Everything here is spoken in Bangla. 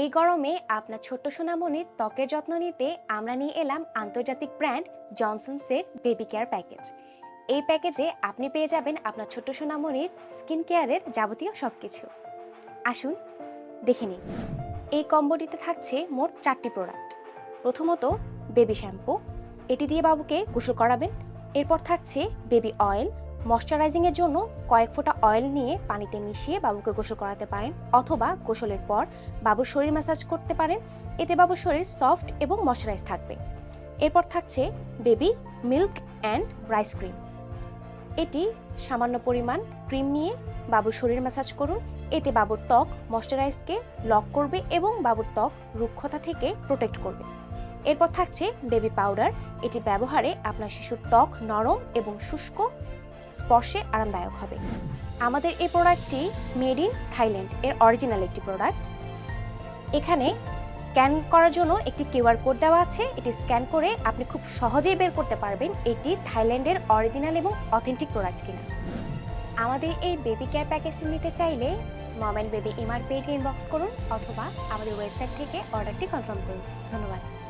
এই গরমে আপনার ছোট্ট সোনামণির ত্বকের যত্ন নিতে আমরা নিয়ে এলাম আন্তর্জাতিক ব্র্যান্ড জনসনসের বেবি কেয়ার প্যাকেজ। এই প্যাকেজে আপনি পেয়ে যাবেন আপনার ছোট্ট সোনামণির স্কিন কেয়ারের যাবতীয় সব কিছু আসুন, দেখে নিন এই কম্বোটিতে থাকছে মোট চারটি প্রোডাক্ট। প্রথমত, বেবি শ্যাম্পু। এটি দিয়ে বাবুকে গোসল করাবেন। এরপর থাকছে বেবি অয়েল ময়শ্চারাইজিংয়ের জন্য কয়েক ফোঁটা অয়েল নিয়ে পানিতে মিশিয়ে বাবুকে গোসল করাতে পারেন অথবা গোসলের পর বাবুর শরীর ম্যাসাজ করতে পারেন। এতে বাবুর শরীর সফট এবং ময়শ্চারাইজ থাকবে। এরপর থাকছে baby milk and rice cream. এটি সামান্য পরিমাণ ক্রিম নিয়ে বাবুর শরীর ম্যাসাজ করুন। এতে বাবুর ত্বক ময়শ্চারাইজকে লক করবে এবং বাবুর ত্বক রুক্ষতা থেকে প্রোটেক্ট করবে। এরপর থাকছে বেবি পাউডার। এটি ব্যবহারে আপনার শিশুর ত্বক নরম এবং শুষ্ক স্পর্শে আরামদায়ক হবে। আমাদের এই প্রোডাক্টটি মেড ইন থাইল্যান্ড এর অরিজিনাল একটি প্রোডাক্ট এখানে স্ক্যান করার জন্য একটি কিউআর কোড দেওয়া আছে। এটি স্ক্যান করে আপনি খুব সহজেই বের করতে পারবেন এটি থাইল্যান্ডের অরিজিনাল এবং অথেন্টিক প্রোডাক্ট কিনা। আমাদের এই বেবি কেয়ার প্যাকেজটি নিতে চাইলে mom and baby M R পেজে ইনবক্স করুন অথবা আমাদের ওয়েবসাইট থেকে অর্ডারটি কনফার্ম করুন। ধন্যবাদ।